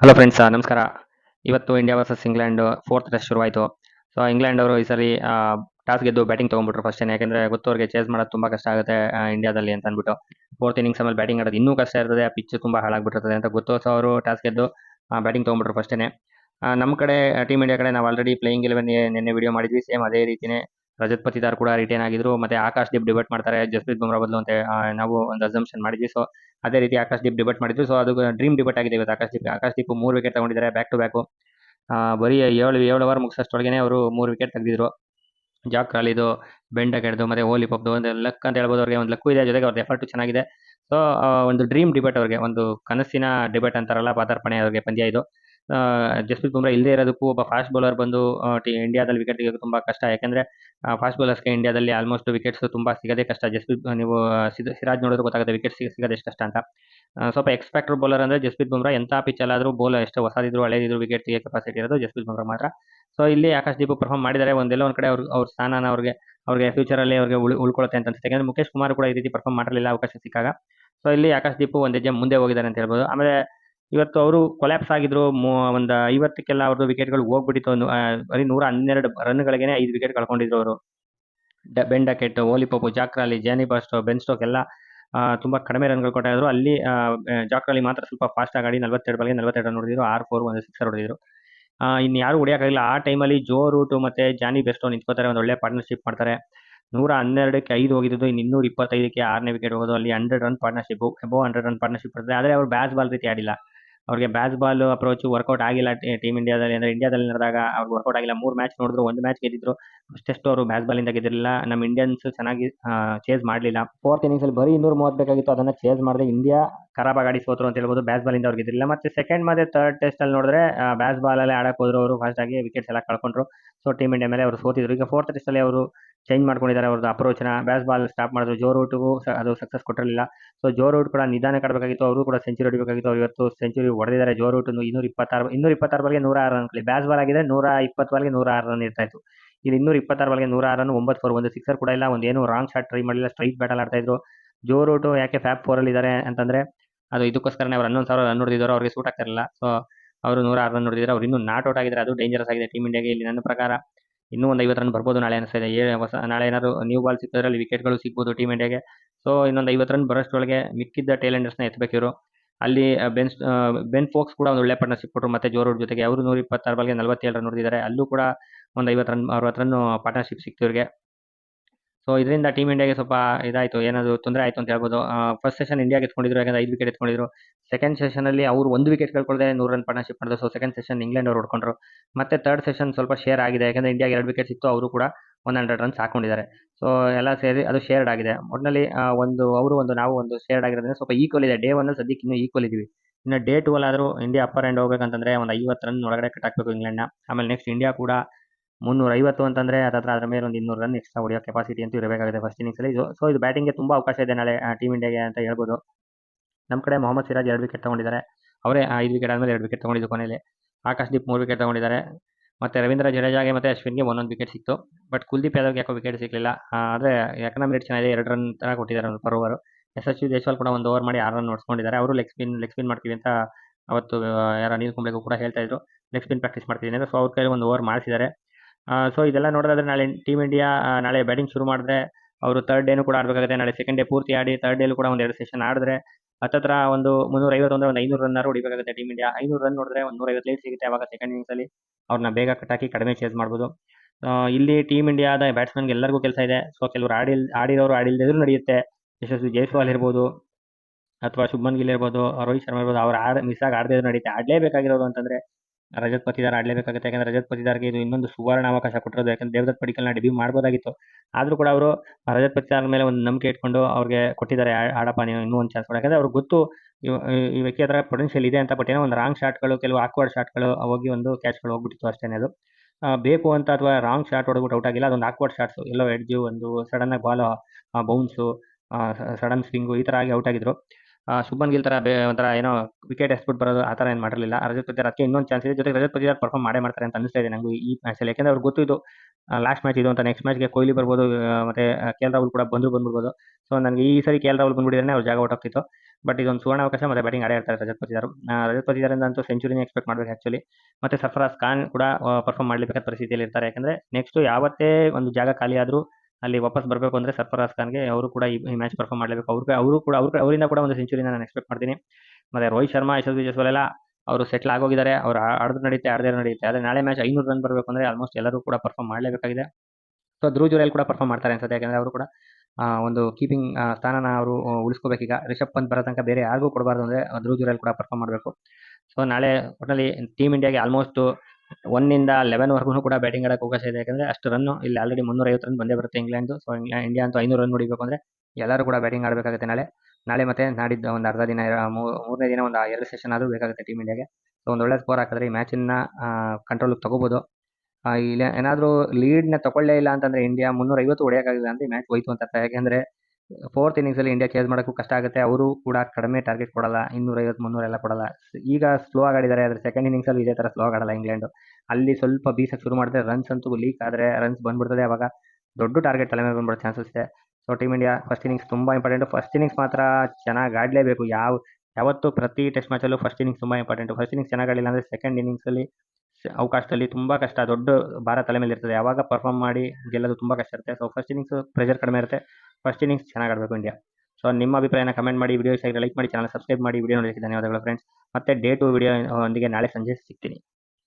Hello friends ನಮಸ್ಕಾರ. ಇವತ್ತು India versus England fourth test ಶುರುವಾಯಿತು. ಸೊ ಇಂಗ್ಲೆಂಡ್ ಅವರು ಈ ಸರಿ ಟಾಸ್ ಗೆದ್ದು ಬ್ಯಾಟಿಂಗ್ ತೊಗೊಂಡ್ಬಿಟ್ರು ಫಸ್ಟ್ ಯಾಕೆಂದ್ರೆ ಗೊತ್ತು ಅವರಿಗೆ ಚೇಸ್ ಮಾಡೋದು ತುಂಬಾ ಕಷ್ಟ ಆಗುತ್ತೆ ಇಂಡಿಯಾದಲ್ಲಿ ಅಂತ ಅಂದ್ಬಿಟ್ಟು. ಫೋರ್ತ್ ಇನಿಂಗ್ಸ್ ಆಮೇಲೆ ಬ್ಯಾಟಿಂಗ್ ಆಡೋದು ಇನ್ನೂ ಕಷ್ಟ ಇರ್ತದೆ, ಆ ಪಿಚ್ ತುಂಬಾ ಹಾಳಾಗ್ಬಿಟ್ಟಿರ್ತದೆ ಅಂತ ಗೊತ್ತು. ಸೊ ಅವರು ಟಾಸ್ ಗೆದ್ದು ಬ್ಯಾಟಿಂಗ್ ತೊಗೊಂಡ್ಬಿಟ್ರು ಫಸ್ಟೇನೆ ನಮ್ಮ ಕಡೆ ಟೀಮ್ ಇಂಡಿಯಾ ಕಡೆ ನಾವು ಆಲ್ರೆಡಿ ಪ್ಲೇಯಿಂಗ್ ಇಲೆವೆನ್ ನಿನ್ನೆ ವಿಡಿಯೋ ಮಾಡಿದ್ವಿ ಸೇಮ್ ಅದೇ ರೀತಿನೇ. ರಜತ್ ಪತಿದಾರ್ ಕೂಡ ರಿಟೈನ್ ಆಗಿದ್ರು. ಮತ್ತೆ ಆಕಾಶ್ ದೀಪ್ ಡಿಬೇಟ್ ಮಾಡ್ತಾರೆ, ಜಸ್ಪ್ರೀತ್ ಬುಮ್ರಾ ಬದಲು ಅಂತ ನಾವು ಒಂದು ಅಸಂಪ್ಷನ್ ಮಾಡಿದ್ವಿ. ಸೊ ಅದೇ ರೀತಿ ಆಕಾಶ್ ದೀಪ್ ಡಿಬೇಟ್ ಮಾಡಿದ್ರು. ಸೊ ಅದು ಡ್ರೀಮ್ ಡಿಬೇಟ್ ಆಗಿದೆ ಇವತ್ತು ಆಕಾಶ್ ದೀಪ್. ಆಕಾಶ್ ದೀಪ್ ಮೂರು ವಿಕೆಟ್ ತಗೊಂಡಿದ್ದಾರೆ ಬ್ಯಾಕ್ ಟು ಬ್ಯಾಕು ಬರೀ ಏಳು ಏಳು ಓವರ್ ಮುಗಿಸೋಷ್ಟೊಳಗೆ ಅವರು ಮೂರು ವಿಕೆಟ್ ತೆಗೆದಿದ್ರು. ಜಾಕ್ ಕ್ರಾಲಿದು ಬೆಂಡ ಕೆಡ್ದು, ಮತ್ತೆ ಓಲಿ ಪಬ್ದು, ಒಂದು ಲಕ್ ಅಂತ ಹೇಳ್ಬೋದು ಅವ್ರಿಗೆ. ಒಂದು ಲಕ್ಕು ಇದೆ ಜೊತೆಗೆ ಅವ್ರದ್ದು ಎಫರ್ಟ್ ಚೆನ್ನಾಗಿದೆ. ಸೊ ಒಂದು ಡ್ರೀಮ್ ಡಿಬೇಟ್ ಅವ್ರಿಗೆ, ಒಂದು ಕನಸಿನ ಡಿಬೇಟ್ ಅಂತಾರಲ್ಲ ಪಾದಾರ್ಪಣೆ ಅವ್ರಿಗೆ ಪಂದ್ಯ ಇದು. ಜಸ್ಪ್ರೀತ್ ಬುಮ್ರಾ ಇಲ್ಲದೆ ಇರೋದಕ್ಕೂ ಒಬ್ಬ ಫಾಸ್ಟ್ ಬೌಲರ್ ಬಂದು ಇಂಡಿಯಾದಲ್ಲಿ ವಿಕೆಟ್ ತೆಗೆಯೋದು ತುಂಬ ಕಷ್ಟ. ಯಾಕಂದ್ರೆ ಫಾಸ್ಟ್ ಬೌಲರ್ಸ್ಗೆ ಇಂಡಿಯಾದಲ್ಲಿ ಆಲ್ಮೋಸ್ಟ್ ವಿಕೆಟ್ಸ್ ತುಂಬಾ ಸಿಗೋದೇ ಕಷ್ಟ. ಜಸ್ಪ್ರೀತ್ ನೀವು ಸಿರಾಜ್ ನೋಡಿದ್ರೆ ಗೊತ್ತಾಗುತ್ತೆ ವಿಕೆಟ್ ಸಿಗೋದು ಎಷ್ಟು ಕಷ್ಟ ಅಂತ. ಸ್ವಲ್ಪ ಎಕ್ಸ್ಪೆಕ್ಟರ್ ಬೌಲರ್ ಅಂದರೆ ಜಸ್ಪ್ರೀತ್ ಬುಮ್ರಾ ಎಂಥ ಪಿಚ್ ಬೌಲ್ ಎಷ್ಟು ಹೊಸದಿದ್ರು, ಹಳೇದಿದ್ರು ವಿಕೆಟ್ ತೆಗೆಯೋ ಕೆಪಾಸಿಟಿ ಇರೋದು ಜಸ್ಪ್ರೀತ್ ಬುಮ್ರಾ ಮಾತ್ರ. ಸೊ ಇಲ್ಲಿ ಆಕಾಶ್ ದೀಪ್ ಪರ್ಫಾರ್ಮ್ ಮಾಡಿದರೆ ಒಂದೆಲ್ಲ ಒಂದು ಕಡೆ ಅವ್ರ ಅವ್ರ ಸ್ಥಾನನ ಅವ್ರಿಗೆ ಅವ್ರಿಗೆ ಫ್ಯೂಚರ್ ಅಲ್ಲಿ ಅವ್ರಿಗೆ ಉಳ್ ಉಳ್ಕೊಳ್ಳುತ್ತೆ ಅಂತ ಅನ್ಸುತ್ತೆ. ಯಾಕಂದ್ರೆ ಮುಖೇಶ್ ಕುಮಾರ್ ಕೂಡ ಈ ರೀತಿ ಪರ್ಫಾರ್ಮ್ ಮಾಡಿರಲಿಲ್ಲ ಅವಕಾಶ ಸಿಕ್ಕಾಗ. ಸೊ ಇಲ್ಲಿ ಆಕಾಶ್ ದೀಪ್ ಒಂದೇ ಹೆಜ್ಜೆ ಮುಂದೆ ಹೋಗಿದ್ದಾರೆ ಅಂತ ಹೇಳ್ಬೋದು. ಆಮೇಲೆ ಇವತ್ತು ಅವರು ಕೊಲ್ಯಾಪ್ಸ್ ಆಗಿದ್ರು. ಒಂದು ಐವತ್ತಕ್ಕೆಲ್ಲ ಅವ್ರದ್ದು ವಿಕೆಟ್ಗಳು ಹೋಗ್ಬಿಟ್ಟಿತ್ತು. ಒಂದು ಬರೀ ನೂರ ಹನ್ನೆರಡು ರನ್ಗಳಿಗೆನೆ ಐದು ವಿಕೆಟ್ ಕಳ್ಕೊಂಡಿದ್ರು ಅವರು. ಬೆನ್ ಡಕೆಟ್ ಓಲಿಪೋಪು, ಜಾಕ್ರಾಲಿ, ಜಾನಿ ಬಾಸ್ಟೋ ಬೆನ್ ಸ್ಟೋಕ್ ಎಲ್ಲ ತುಂಬಾ ಕಡಿಮೆ ರನ್ಗಳು ಕೊಟ್ಟಿದ್ರು. ಅಲ್ಲಿ ಜಾಕ್ರಾಲಿ ಮಾತ್ರ ಸ್ವಲ್ಪ ಫಾಸ್ಟ್ ಆಗಿ ಆಡಿ ನಲವತ್ತೆರಡು ಬಾಲ್ಗೆ ನಲವತ್ತೆರಡು ರನ್ ಹೊಡೆದಿದ್ರು. ಆರ್ ಫೋರ್ ಒಂದು ಸಿಕ್ಸರ್ ಹೊಡೆದಿದ್ರು. ಇನ್ನು ಇನ್ ಯಾರು ಹೊಡಿಯಕ್ಕಾಗಿಲ್ಲ ಆ ಟೈಮಲ್ಲಿ ಜೋ ರೂಟ್ ಮತ್ತೆ ಜಾನಿ ಬೆಸ್ಟೋ ನಿಂತ್ಕೋತಾರೆ. ಒಂದು ಒಳ್ಳೆ ಪಾರ್ಟ್ನರ್ಶಿಪ್ ಮಾಡ್ತಾರೆ. ನೂರ ಹನ್ನೆರಡಕ್ಕೆ ಐದು ಹೋಗಿದ್ದು ಇನ್ನು ಇನ್ನೂರ ಇಪ್ಪತ್ತೈದಕ್ಕೆ ಆರನೇ ವಿಕೆಟ್ ಹೋಗೋದು. ಅಲ್ಲಿ hundred run partnership above hundred run partnership ಇರ್ತದೆ. ಆದರೆ ಅವರು ಬ್ಯಾಸ್ ಬಾಲ್ ರೀತಿ ಆಡಿಲ್ಲ. ಅವ್ರಿಗೆ ಬ್ಯಾಸ್ ಬಾಲ್ ಅಪ್ರೋಚ್ ವರ್ಕೌಟ್ ಆಗಿಲ್ಲ ಟೀಮ್ ಇಂಡಿಯಾದಲ್ಲಿ. ಅಂದರೆ ಇಂಡಿಯಾದಲ್ಲಿ ನಡೆದಾಗ ಅವ್ರಿಗೆ ವರ್ಕೌಟ್ ಆಗಿಲ್ಲ. ಮೂರು ಮ್ಯಾಚ್ ನೋಡಿದ್ರು, ಒಂದು ಮ್ಯಾಚ್ ಗೆದ್ದಿದ್ರು. ಅಷ್ಟೆಷ್ಟು ಅವರು ಬ್ಯಾಸ್ ಬಾಲಿಂದ ಗೆದ್ದಿರಲಿಲ್ಲ. ನಮ್ಮ ಇಂಡಿಯನ್ಸ್ ಚೆನ್ನಾಗಿ ಚೇಸ್ ಮಾಡಲಿಲ್ಲ. ಫೋರ್ತ್ ಇನ್ನಿಂಗ್ಸಲ್ಲಿ ಬರೀ ಇನ್ನೂರು ಮೂವತ್ತು ಬೇಕಾಗಿತ್ತು. ಅದನ್ನ ಚೇಸ್ ಮಾಡಿದ್ರೆ ಇಂಡಿಯಾ ಖರಾಬ್ ಆಡಿ ಸೋತರು ಅಂತ ಹೇಳ್ಬೋದು. ಬ್ಯಾಸ್ ಬಾಲಿಂದ ಅವ್ರಿಗೆ ಗೆದ್ದಿರಲಿಲ್ಲ. ಮತ್ತೆ ಸೆಕೆಂಡ್ ಮತ್ತೆ ತರ್ಡ್ ಟೆಸ್ಟ್ ಅಲ್ಲಿ ನೋಡಿದ್ರೆ ಬ್ಯಾಸ್ ಬಾಲ್ ಆಡಕ್ಕೆ ಆಡಕ್ ಹೋದ್ರು ಅವರು. ಫಸ್ಟ್ ಆಗಿ ವಿಕೆಟ್ಸ್ ಎಲ್ಲ ಕಳ್ಕೊಂಡ್ರು. ಸೊ ಟೀಮ್ ಇಂಡಿಯಾ ಮೇಲೆ ಅವರು ಸೋತಿದ್ರು. ಈಗ ಫೋರ್ತ್ ಟೆಸ್ಟ್ ಅಲ್ಲಿ ಅವರು ಚೇಂಜ್ ಮಾಡ್ಕೊಂಡಿದ್ದಾರೆ ಅವ್ರದ್ದು ಅಪ್ರೋಚ್ನ ಬ್ಯಾಸ್ ಬಾಲ್ ಸ್ಟಾಪ್ ಮಾಡಿದ್ರು ಜೋ ರೂಟ್ಗೂ ಅದು ಸಕ್ಸಸ್ ಕೊಟ್ಟಿರಲಿಲ್ಲ. ಸೊ ಜೋ ರೂಟ್ ಕೂಡ ನಿಧಾನ ಕಾಡಬೇಕಾಗಿತ್ತು ಅವರು ಕೂಡ ಸೆಂಚುರಿ ಹೊಡಿಬೇಕಾಗಿತ್ತು. ಅವ್ರು ಇವತ್ತು ಸೆಂಚುರಿ ಹೊಡೆದಿದ್ದಾರೆ. ಜೋ ರೂಟ್ ಇನ್ನೂರ ಇಪ್ಪತ್ತಾರು ಇನ್ನೂರ ಇಪ್ಪತ್ತಾರು ಬಾಲ್ಗೆ ನೂರ ಆರು ರನ್ ಬ್ಯಾಸ್ ಬಾಲ್ ಆಗಿದೆ ನೂರ ಇಪ್ಪತ್ತು ಬಾಲ್ಗೆ ನೂರ ಆರು ರನ್ ಇರ್ತಾ ಇತ್ತು. ಇಲ್ಲಿ ಇನ್ನೂರ ಇಪ್ಪತ್ತಾರು ಬಾಲ್ಗೆ ನೂರ ಆರು ರನ್ ಒಂಬತ್ತು ಫೋರ್ ಒಂದು ಸಿಕ್ಸರ್ ಕೂಡ ಇಲ್ಲ. ಒಂದು ಏನು ರಾಂಗ್ ಶಾಟ್ ಟ್ರೈ ಮಾಡಲಿಲ್ಲ. ಸ್ಟ್ರೈಟ್ ಬ್ಯಾಟಲ್ ಆಡ್ತಾ ಇದ್ರು. ಜೋ ರೂಟ್ ಯಾಕೆ ಫ್ಯಾಪ್ ಫೋರಲ್ಲಿ ಇದ್ದಾರೆ ಅಂತಂದ್ರೆ, ಅದು ಇದಕ್ಕೋಸ್ಕರನೇ ಅವ್ರು ಹನ್ನೊಂದು ಸಾವಿರ ರನ್ ಹೊಡೆದಿದ್ದಾರೆ ಅವ್ರಿಗೆ ಸೂಟ್ ಆಗ್ತಿರಲಿಲ್ಲ ಸೊ ಅವರು ನೂರ ಆರು ರನ್ ಹೊಡೆದಿದ್ದಾರೆ. ಅವ್ರು ಇನ್ನೂ ನಾಟ್ ಔಟ್ ಆಗಿದ್ದಾರೆ ಅದು ಡೇಂಜರಸ್ ಆಗಿದೆ ಟೀಮ್ ಇಂಡಿಯಾಗೆ ಇಲ್ಲಿ ನನ್ನ ಪ್ರಕಾರ ಇನ್ನೂ ಒಂದು ಐವತ್ತು ರನ್ ಬರ್ಬೋದು ನಾಳೆ ಅನಿಸ್ತಾ ಇದೆ. ಹೊಸ, ನಾಳೆ ಏನಾದ್ರು ನ್ಯೂ ಬಾಲ್ ಸಿಕ್ಕಿದ್ರೆ ಅಲ್ಲಿ ವಿಕೆಟ್ಗಳು ಸಿಗ್ಬೋದು ಟೀಮ್ ಇಂಡಿಯಾಗೆ. ಸೊ ಇನ್ನೊಂದು ಐವತ್ತು ರನ್ ಬರೋಷ್ಟರೊಳಗೆ ಮಿಕ್ಕಿದ್ದ ಟೇಲೆಂಡರ್ಸ್ನ ಇವರು. ಅಲ್ಲಿ ಬೆನ್ ಬೆನ್ ಫೋಕ್ಸ್ ಕೂಡ ಒಂದು ಒಳ್ಳೆ ಪಾರ್ಟ್ನರ್ಶಿಪ್ ಕೊಟ್ಟರು ಮತ್ತೆ ಜೋರ್ ಜೊತೆಗೆ. ಅವರು ನೂರ ಇಪ್ಪತ್ತಾರು ಬಾಲ್ಗೆ ನಲವತ್ತೇಳು ರನ್ ಹೊಡೆದಿದ್ದಾರೆ. ಅಲ್ಲೂ ಕೂಡ ಒಂದು ಐವತ್ತು ರನ್, ಅರವತ್ತು ರನ್ ಪಾರ್ಟ್ನರ್ಶಿಪ್ ಸಿಕ್ತು ಸೊ ಇದರಿಂದ ಟೀಮ್ ಇಂಡಿಯಾಗೆ ಸ್ವಲ್ಪ ಇದಾಯಿತು. ಏನಾದರೂ ತೊಂದರೆ ಆಯಿತು ಅಂತ ಹೇಳ್ಬೋದು. ಫಸ್ಟ್ ಸೆಷನ್ ಇಂಡಿಯಾಗೆ ಎತ್ಕೊಂಡಿದ್ರು, ಯಾಕಂದ್ರೆ ಐದು ವಿಕೆಟ್ ಎತ್ಕೊಂಡಿದ್ರು. ಸೆಕೆಂಡ್ ಸೆಷನಲ್ಲಿ ಅವರು ಒಂದು ವಿಕೆಟ್ ಕಳ್ಕೊಳ್ಳದೆ ನೂರು ರನ್ ಪಾರ್ಟ್ನರ್ಶಿಪ್ ಮಾಡಿದ್ರು. ಸೊ ಸೆಕೆಂಡ್ ಸೆಷನ್ ಇಂಗ್ಲೆಂಡ್ ಅವರು ಹೊಡ್ಕೊಂಡ್ರು. ಮತ್ತೆ ತರ್ಡ್ ಸೆಷನ್ ಸ್ವಲ್ಪ ಶೇರ್ ಆಗಿದೆ. ಯಾಕಂದ್ರೆ ಇಂಡಿಯಾಗೆ ಎರಡು ವಿಕೆಟ್ ಸಿಕ್ತು ಅವರು ಕೂಡ ಒನ್ ಹಂಡ್ರೆಡ್ ರನ್ಸ್ ಹಾಕೊಂಡಿದ್ದಾರೆ. ಸೊ ಎಲ್ಲ ಸೇರಿ ಅದು ಶೇರ್ಡ್ ಆಗಿದೆ. ಒಟ್ಟಿನಲ್ಲಿ ಒಂದು, ಅವರು ಒಂದು, ನಾವು ಒಂದು ಶೇರ್ಡ್ ಆಗಿರೋದ್ರಿಂದ ಸ್ವಲ್ಪ ಈಕ್ವಲ್ ಇದೆ. ಡೇ ಒನ್ನಲ್ಲಿ ಸದ್ಯಕ್ಕೆ ಇನ್ನೂ ಈಕ್ವಲ್ ಇದ್ದೀವಿ ಇನ್ನು ಡೇ ಟೂ ಅಲ್ಲಾದರೂ ಇಂಡಿಯಾ ಅಪ್ಪರ್ ಎಂಡ್ ಹೋಗ್ಬೇಕಂತಂದ್ರೆ ಒಂದು ಐವತ್ತು ರನ್ ಒಳಗಡೆ ಕಟ್ ಹಾಕಬೇಕು ಇಂಗ್ಲೆಂಡ್ನ ಆಮೇಲೆ ನೆಕ್ಸ್ಟ್ ಇಂಡಿಯಾ ಕೂಡ ಮುನ್ನೂರ ಐವತ್ತು ಅಂತಂದ್ರೆ ಅದತ್ರ ಅದ್ರ ಮೇಲೆ ಒಂದು ಇನ್ನೂರು ರನ್ ಎಕ್ಸ್ಟ್ರಾ ಹೊಡೆಯೋ ಕೆಪಾಸಿಟಿ ಅಂತೂ ಇರಬೇಕಾಗಿದೆ ಫಸ್ಟ್ ಇನ್ನಿಂಗ್ಸ್ ಅಲ್ಲಿ. ಸೊ ಇದು ಬ್ಯಾಟಿಂಗ್ಗೆ ತುಂಬಾ ಅವಕಾಶ ಇದೆ ನಾಳೆ ಟೀಮ್ ಇಂಡಿಯಾಗೆ ಅಂತ ಹೇಳ್ಬೋದು. ನಮ್ಮ ಕಡೆ ಮೊಹಮ್ಮದ್ ಸಿರಾಜ್ ಎರಡು ವಿಕೆಟ್ ತಗೊಂಡಿದ್ದಾರೆ. ಅವರೇ ಐದು ವಿಕೆಟ್ ಆದ್ಮೇಲೆ ಎರಡು ವಿಕೆಟ್ ತಗೊಂಡಿದ್ದು ಕೊನೆಯಲ್ಲಿ ಆಕಾಶ್ ದೀಪ್ ಮೂರು ವಿಕೆಟ್ ತಗೊಂಡಿದ್ದಾರೆ. ಮತ್ತೆ ರವೀಂದ್ರ ಜಡೇಜಾಗೆ ಮತ್ತೆ ಅಶ್ವಿನ್ಗೆ ಒಂದೊಂದು ವಿಕೆಟ್ ಸಿಕ್ತು. ಬಟ್ ಕುಲ್ದೀಪ್ ಯಾದವ್ಗೆ ಯಾಕೋ ವಿಕೆಟ್ ಸಿಗಲಿಲ್ಲ ಆದರೆ ಎಕನಾಮಿ ರೇಟ್ ಚೆನ್ನಾಗಿದೆ ಎರಡು ರನ್ ತರ ಕೊಟ್ಟಿದ್ದಾರೆ ಒಂದು ಪರ್ ಓವರ್ ಎಸ್ ಎಸ್ ದೇಶವಾಲ್ ಕೂಡ ಒಂದು ಓವರ್ ಮಾಡಿ ಆರು ರನ್ ನೋಡ್ಕೊಂಡಿದ್ದಾರೆ ಅವರು ಲೆಗ್ ಸ್ಪಿನ್ ಲೆಗ್ ಸ್ಪಿನ್ ಮಾಡ್ತೀವಿ ಅಂತ ಅವತ್ತು ಯಾರು ಅನಿಲ್ ಕುಂಬ್ಳೆಗೂ ಕೂಡ ಹೇಳ್ತಾ ಇದ್ರು. ಲೆಗ್ ಸ್ಪಿನ್ ಪ್ರಾಕ್ಟೀಸ್ ಮಾಡ್ತಿದ್ದೀನಿ ಅಂತ. ಸೊ ಅವ್ರ ಕೈಲಿ ಒಂದು ಓವರ್ ಮಾಡಿಸಿದ್ದಾರೆ. ಸೊ ಇದೆಲ್ಲ ನೋಡೋದಾದ್ರೆ ನಾಳೆ ಟೀಮ್ ಇಂಡಿಯಾ ನಾಳೆ ಬ್ಯಾಟಿಂಗ್ ಶುರು ಮಾಡಿದ್ರೆ ಅವರು ತರ್ಡ್ ಡೇನು ಕೂಡ ಆಡಬೇಕಾಗುತ್ತೆ. ನಾಳೆ ಸೆಕೆಂಡ್ ಡೇ ಪೂರ್ತಿ ಆಡಿ ತರ್ಡ್ ಡೇಲೂ ಕೂಡ ಒಂದು ಎರಡು ಸೆಷನ್ ಆಡಿದ್ರೆ ಹತ್ತತ್ರ ಒಂದು ಮುನ್ನೂರ ಐವತ್ತು ಒಂದು ಐನೂರು ರನ್ ಹೊಡಿಬೇಕಾಗುತ್ತೆ ಟೀಮ್ ಇಂಡಿಯಾ ಐನೂರು ರನ್ ನೋಡಿದ್ರೆ ಒಂದು ನೂರೈವತ್ತು ಲೈಟ್ ಸಿಗುತ್ತೆ ಅವಾಗ ಸೆಕೆಂಡ್ ಇನಿಂಗ್ಸಲ್ಲಿ ಅವ್ರನ್ನ ಬೇಗ ಕಟ್ಟಾಕಿ ಕಡಿಮೆ ಚೇಸ್ ಮಾಡ್ಬೋದು. ಇಲ್ಲಿ ಟೀಮ್ ಇಂಡಿಯಾದ ಬ್ಯಾಟ್ಸ್ಮನ್ಗೆ ಎಲ್ಲರಿಗೂ ಕೆಲಸ ಇದೆ. ಸೊ ಕೆಲವರು ಆಡಿಲ್, ಆಡಿರೋರು ಆಡಿಲ್ದಿದ್ರು ನಡೆಯುತ್ತೆ. ಯಶಸ್ವಿ ಜೈಸ್ವಾಲ್ ಇರ್ಬೋದು, ಅಥವಾ ಶುಭ್ಮನ್ ಗಿಲ್ ಇರ್ಬೋದು ರೋಹಿತ್ ಶರ್ಮಾ ಇರ್ಬೋದು, ಅವ್ರು ಆಡ ಮಿಸ್ ಆಗಿ ಆಡದೇ ನಡೆಯುತ್ತೆ. ಆಡಲೇಬೇಕಾಗಿರೋದು ಅಂತಂದ್ರೆ ರಜತ್ ಪತಿದಾರ್ ಆಡಲೇಬೇಕಾಗುತ್ತೆ. ಯಾಕಂದ್ರೆ ರಜತ್ ಪತಿದಾರ್ಗೆ ಇದು ಇನ್ನೊಂದು ಸುವರ್ಣ ಅವಕಾಶ ಕೊಟ್ಟಿರೋದು. ಯಾಕಂದ್ರೆ ದೇವದತ್ ಪಡಿಕಲ್ನ ಡೆಬ್ಯೂ ಮಾಡ್ಬೋದಾಗಿತ್ತು. ಆದ್ರೂ ಕೂಡ ಅವರು ರಜತ್ ಪತಿದಾರ್ ಮೇಲೆ ಒಂದು ನಂಬಿಕೆ ಇಟ್ಕೊಂಡು ಅವ್ರಿಗೆ ಕೊಟ್ಟಿದ್ದಾರೆ ಆಡಪ್ಪ ನೀವು ಇನ್ನೂ ಒಂದು ಚಾನ್ಸ್ ಕೊಡಿ. ಯಾಕಂದ್ರೆ ಅವ್ರಿಗೆ ಗೊತ್ತು ಈ- ವ್ಯಕ್ತಿ ಹತ್ರ ಪೊಟೆನ್ಷಿಯಲ್ ಇದೆ ಅಂತ ಬಟ್ ಏನೋ ಒಂದು ರಾಂಗ್ ಶಾಟ್ಗಳು ಕೆಲವು ಆಕ್ವರ್ಡ್ ಶಾಟ್ಗಳು ಹೋಗಿ ಒಂದು ಕ್ಯಾಚ್ಗಳು ಹೋಗ್ಬಿಟ್ಟಿತ್ತು ಅಷ್ಟೇನೆ ಅದು. ಬೇಕು ಅಂತ ಅಥವಾ ರಾಂಗ್ ಶಾಟ್ ಹೊಡೆದ್ಬಿಟ್ಟು ಔಟ್ ಆಗಿಲ್ಲ, ಅದೊಂದು ಆಕ್ವರ್ಡ್ ಶಾಟ್ಸ್ ಎಲ್ಲೋ ಎಡ್ಜು ಒಂದು ಸಡನ್ ಆಗಿ ಬಾಲ್ ಬೌನ್ಸು ಸಡನ್ ಸ್ವಿಂಗು ಈ ಥರ ಆಗಿ ಔಟ್ ಆಗಿದ್ರು. ಶುಭ್ಮನ್ ಗಿಲ್ ತರ ಬೇ, ಒಂಥರ ಏನೋ ವಿಕೆಟ್ ಎಸ್ಬಿಟ್ಟು ಬರೋದು ಆ ಥರ ಏನು ಮಾಡಿರಲಿಲ್ಲ. ರಜತ್ ಪತಿದಾರ್ ಅದಕ್ಕೆ ಇನ್ನೊಂದು ಚಾನ್ಸ್ ಇದೆ. ಜೊತೆಗೆ ರಜತ್ ಪರ್ಫಾರ್ಮ್ ಮಾಡೇ ಮಾಡ್ತಾರೆ ಅಂತ ಅನಿಸ್ತಾ ಇದೆ ನನಗೂ ಈ ಮ್ಯಾಚಲ್ಲಿ ಯಾಕೆಂದರೆ ಅವ್ರಿಗೆ ಗೊತ್ತು ಇದು ಲಾಸ್ಟ್ ಮ್ಯಾಚ್ ಇದು ಅಂತ ನೆಕ್ಸ್ಟ್ ಮ್ಯಾಚ್ಗೆ ಕೊಹ್ಲಿ ಬರ್ಬೋದು ಮತ್ತೆ ಕೆ ಎಲ್ ರಾಹುಲ್ ಕೂಡ ಬಂದರು ಬಂದ್ಬಿಡ್ಬೋದು. ಸೊ ನನಗೆ ಈ ಸರಿ ಕೆ ಎಲ್ ರಾಹುಲ್ ಬಂದ್ಬಿಟ್ಟಿದ್ರೆ ಅವ್ರು ಜಾಗ ಹೊಟ್ಟೋಗ್ತಿತ್ತು ಬಟ್ ಇದೊಂದು ಸುವರ್ಣ ಅವಕಾಶ ಮತ್ತೆ ಬ್ಯಾಟಿಂಗ್ ಆಡೇ ಇರ್ತಾರೆ ರಜತ್ ಪತಿದಾರ್ ರಜತ್ ಪತಿದಾರಿಂದ ಅಂತೂ ಸೆಂಚುರಿನೇ ಎಕ್ಸ್ಪೆಕ್ಟ್ ಮಾಡಬೇಕು ಆ್ಯಕ್ಚುಲಿ ಮತ್ತೆ ಸರ್ಫರಾಜ್ ಖಾನ್ ಕೂಡ ಪರ್ಫಾರ್ಮ್ ಮಾಡಲೇಬೇಕಾದ ಪರಿಸ್ಥಿತಿಯಲ್ಲಿ ಇರ್ತಾರೆ. ಯಾಕಂದ್ರೆ ನೆಕ್ಸ್ಟ್ ಯಾವತ್ತೇ ಒಂದು ಜಾಗ ಖಾಲಿ ಆದರೂ ಅಲ್ಲಿ ವಾಪಸ್ ಬರಬೇಕು ಅಂದರೆ ಸರ್ಫರಾಜ್ ಖಾನ್ಗೆ ಅವರು ಕೂಡ ಈ ಮ್ಯಾಚ್ ಪರ್ಫಾರ್ಮ್ ಮಾಡಲೇಬೇಕು. ಅವ್ರಿಗೆ, ಅವರು ಕೂಡ ಅವ್ರ ಅವರಿಂದ ಕೂಡ ಒಂದು ಸೆಂಚುರಿನ ನಾನು ಎಕ್ಸ್ಪೆಕ್ಟ್ ಮಾಡ್ತೀನಿ. ಮತ್ತು ರೋಹಿತ್ ಶರ್ಮಾ ಯಶಸ್ವಿ ಜೈಸ್ವಾಲ್ ಎಲ್ಲ ಅವರು ಸೆಟ್ಲ್ ಆಗೋಗಿದ್ದಾರೆ. ಅವ್ರು ಆಡಿದ್ರು ನಡೆಯುತ್ತೆ ಆಡದೇ ನಡೆಯುತ್ತೆ ಆದರೆ ನಾಳೆ ಮ್ಯಾಚ್ ಐನೂರು ರನ್ ಬರಬೇಕು ಅಂದರೆ ಆಲ್ಮೋಸ್ಟ್ ಎಲ್ಲರೂ ಕೂಡ ಪರ್ಫಾರ್ಮ್ ಮಾಡಲೇಬೇಕಾಗಿದೆ. ಸೊ ಧ್ರುವ ಕೂಡ ಪರ್ಫಾರ್ಮ್ ಮಾಡ್ತಾರೆ ಅನ್ಸುತ್ತೆ. ಯಾಕಂದರೆ ಅವರು ಕೂಡ ಒಂದು ಕೀಪಿಂಗ್ ಸ್ಥಾನನ ಅವರು ಉಳಿಸ್ಕೋಬೇಕೀಗ ರಿಷಬ್ ಪಂತ್ ಬರೋ ತನಕ ಬೇರೆ ಯಾರಿಗೂ ಕೊಡಬಾರ್ದು ಅಂದರೆ ಧ್ರುವ ಕೂಡ ಪರ್ಫಾರ್ಮ್ ಮಾಡಬೇಕು. ಸೊ ನಾಳೆ ಒಟ್ಟಿನಲ್ಲಿ ಟೀಮ್ ಇಂಡಿಯಾಗೆ ಆಲ್ಮೋಸ್ಟ್ ಒನ್ನಿಂದ ಲೆವೆನ್ವರೆಗೂ ಕೂಡ ಬ್ಯಾಟಿಂಗ್ ಆಡಕ್ಕೆ ಅವಕಾಶ ಇದೆ. ಯಾಕಂದ್ರೆ ಅಷ್ಟು ರನ್ನು ಇಲ್ಲಿ ಆಲ್ರೆಡಿ ಮುನ್ನೂರೈವತ್ತು ರನ್ ಬಂದೇ ಬರುತ್ತೆ ಇಂಗ್ಲೆಂಡ್. ಸೊ ಇಂಡಿಯಾ ಅಂತೂ ಐನೂರು ರನ್ ಹೊಡಿಬೇಕು ಅಂದ್ರೆ ಎಲ್ಲರೂ ಕೂಡ ಬ್ಯಾಟಿಂಗ್ ಆಡಬೇಕಾಗುತ್ತೆ ನಾಳೆ. ನಾಳೆ ಮತ್ತೆ ನಾಡಿದ್ದು ಒಂದು ಅರ್ಧ ದಿನ ಮೂರನೇ ದಿನ ಒಂದು ಎರಡು ಸೆಷನ್ ಆದರೂ ಬೇಕಾಗುತ್ತೆ ಟೀಮ್ ಇಂಡಿಯಾಗೆ ಸೊ ಒಂದು ಒಳ್ಳೆ ಸ್ಕೋರ್ ಹಾಕಿದ್ರೆ ಈ ಮ್ಯಾಚನ್ನು ಕಂಟ್ರೋಲಿಗೆ ತಗೋಬೋದು. ಆ, ಇಲ್ಲ ಏನಾದರೂ ಲೀಡ್ನ ತಗೊಳ್ಳೇ ಇಲ್ಲ ಅಂತಂದ್ರೆ ಇಂಡಿಯಾ ಮುನ್ನೂರೈವತ್ತು ಹೊಡೆಯೋಕ್ಕಾಗಿಲ್ಲ ಅಂದ್ರೆ ಮ್ಯಾಚ್ ಹೋಯ್ತು ಅಂತ ಯಾಕೆಂದರೆ ಫೋರ್ತ್ ಇನ್ನಿಂಗ್ಸಲ್ಲಿ ಇಂಡಿಯಾ ಚೇಸ್ ಮಾಡೋಕ್ಕೂ ಕಷ್ಟ ಆಗುತ್ತೆ. ಅವರು ಕೂಡ ಕಡಿಮೆ ಟಾರ್ಗೆಟ್ ಕೊಡಲ್ಲ, ಇನ್ನೂರೈವತ್ತು ಮುನ್ನೂರೆಲ್ಲ ಕೊಡಲ್ಲ. ಈಗ ಸ್ಲೋ ಆಗಿದ್ದಾರೆ ಆಡಿದ್ದಾರೆ, ಆದರೆ ಸೆಕೆಂಡ್ ಇನ್ನಿಂಗ್ಸಲ್ಲಿ ಇದೇ ಥರ ಸ್ಲೋ ಆಗಲ್ಲ ಇಂಗ್ಲೆಂಡು ಅಲ್ಲಿ ಸ್ವಲ್ಪ ಬೀಸಕ್ಕೆ ಶುರು ಮಾಡಿದ್ರೆ ರನ್ಸ್ ಅಂತೂ ಲೀಕ್ ಆದರೆ ರನ್ಸ್ ಬಂದ್ಬಿಡ್ತದೆ ಅವಾಗ. ದೊಡ್ಡ ಟಾರ್ಗೆಟ್ ತಲೆ ಮೇಲೆ ಬಂದ್ಬಿಡೋ ಚಾನ್ಸಸ್ ಇದೆ. So team India first innings ತುಂಬ ಇಂಪಾರ್ಟೆಂಟು ಫಸ್ಟ್ ಇನ್ನಿಂಗ್ಸ್ ಮಾತ್ರ ಚೆನ್ನಾಗಿ ಆಡಲೇಬೇಕು. ಯಾವ, ಯಾವತ್ತೂ ಪ್ರತಿ ಟೆಸ್ಟ್ ಮ್ಯಾಚಲ್ಲೂ ಫಸ್ಟ್ ಇನ್ನಿಂಗ್ಸ್ ತುಂಬ ಇಂಪಾರ್ಟೆಂಟು ಫಸ್ಟ್ ಇನ್ನಿಂಗ್ಸ್ ಚೆನ್ನಾಗಿ ಆಡಿಲ್ಲ ಅಂದರೆ ಸೆಕೆಂಡ್ ಇನ್ನಿಂಗ್ಸಲ್ಲಿ ಅವಕಾಶದಲ್ಲಿ ತುಂಬ ಕಷ್ಟ. ದೊಡ್ಡ ಭಾರ ತಲೆ ಮೇಲೆ ಇರ್ತದೆ. ಯಾವಾಗ ಪರ್ಫಾರ್ಮ್ ಮಾಡಿ ಗೆಲ್ಲೋದು ತುಂಬ ಕಷ್ಟ ಇರುತ್ತೆ. ಸೊ ಫಸ್ಟ್ ಇನ್ನಿಂಗ್ಸ್ ಪ್ರೆಷರ್ ಕಡಿಮೆ ಇರುತ್ತೆ. ಫಸ್ಟ್ ಇನ್ನಿಂಗ್ಸ್ ಚೆನ್ನಾಗಿ ಆಡಬೇಕು ಇಂಡಿಯಾ ಸೊ ನಿಮ್ಮ ಅಭಿಪ್ರಾಯನ ಕಮೆಂಟ್ ಮಾಡಿ ವಿಡಿಯೋ ಇಷ್ಟ ಲೈಕ್ ಮಾಡಿ ಚಾನಲ್ ಸಬ್ಸ್ಕ್ರೈಬ್ ಮಾಡಿ ವಿಡಿಯೋ ನೋಡಲಿಕ್ಕೆ ಧನ್ಯವಾದಗಳು ಫ್ರೆಂಡ್ಸ್ ಮತ್ತೆ ಡೇ ಟು ವಿಡಿಯೋ ಒಂದಿಗೆ ನಾಳೆ ಸಂಜೆ ಸಿಗ್ತೀನಿ.